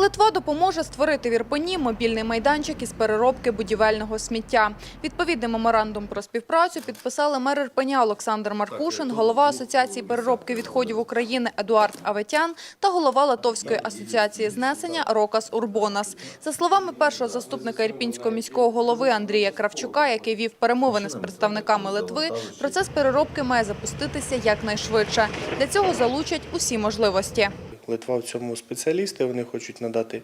Литва допоможе створити в Ірпені мобільний майданчик із переробки будівельного сміття. Відповідний меморандум про співпрацю підписали мер Ірпеня Олександр Маркушин, голова Асоціації переробки відходів України Едуард Аветян та голова Литовської асоціації знесення Рокас Урбонас. За словами першого заступника ірпінського міського голови Андрія Кравчука, який вів перемовини з представниками Литви, процес переробки має запуститися якнайшвидше. Для цього залучать усі можливості. Литва в цьому спеціалісти. Вони хочуть надати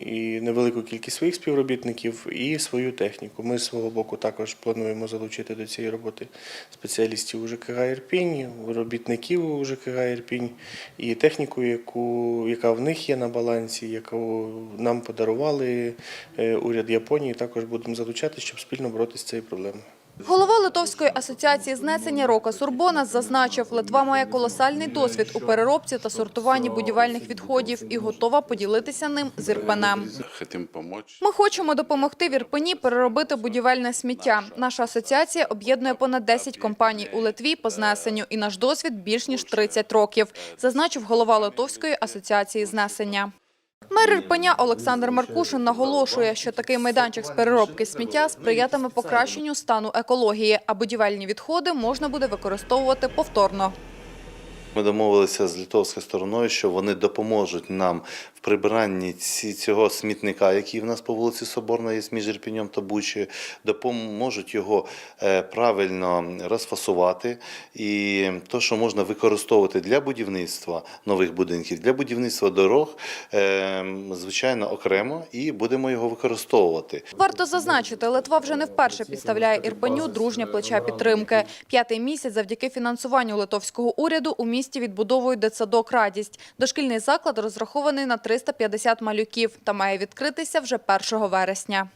і невелику кількість своїх співробітників і свою техніку. Ми з свого боку також плануємо залучити до цієї роботи спеціалістів у ЖКГ Ірпінь, робітників у ЖКГ Ірпінь і техніку, яку, яка в них є на балансі, яку нам подарували е, уряд Японії. Також будемо залучати, щоб спільно боротися з цією проблемою. Голова Литовської асоціації знесення Рока Сурбонас зазначив, Литва має колосальний досвід у переробці та сортуванні будівельних відходів і готова поділитися ним з Ірпенем. Ми хочемо допомогти в Ірпені переробити будівельне сміття. Наша асоціація об'єднує понад 10 компаній у Литві по знесенню, і наш досвід більш ніж 30 років, зазначив голова Литовської асоціації знесення. Мер Ірпеня Олександр Маркушин наголошує, що такий майданчик з переробки сміття сприятиме покращенню стану екології, а будівельні відходи можна буде використовувати повторно. Ми домовилися з литовською стороною, що вони допоможуть нам в прибиранні цього смітника, який в нас по вулиці Соборна є між Ірпінем та Бучею, допоможуть його е, правильно розфасувати. І то, що можна використовувати для будівництва нових будинків, для будівництва дорог, е, звичайно, окремо, і будемо його використовувати. Варто зазначити, Литва вже не вперше підставляє Ірпеню дружнє плече підтримки. П'ятий місяць завдяки фінансуванню литовського уряду у місті відбудовують дитсадок «Радість». Дошкільний заклад розрахований на 350 малюків та має відкритися вже 1 вересня.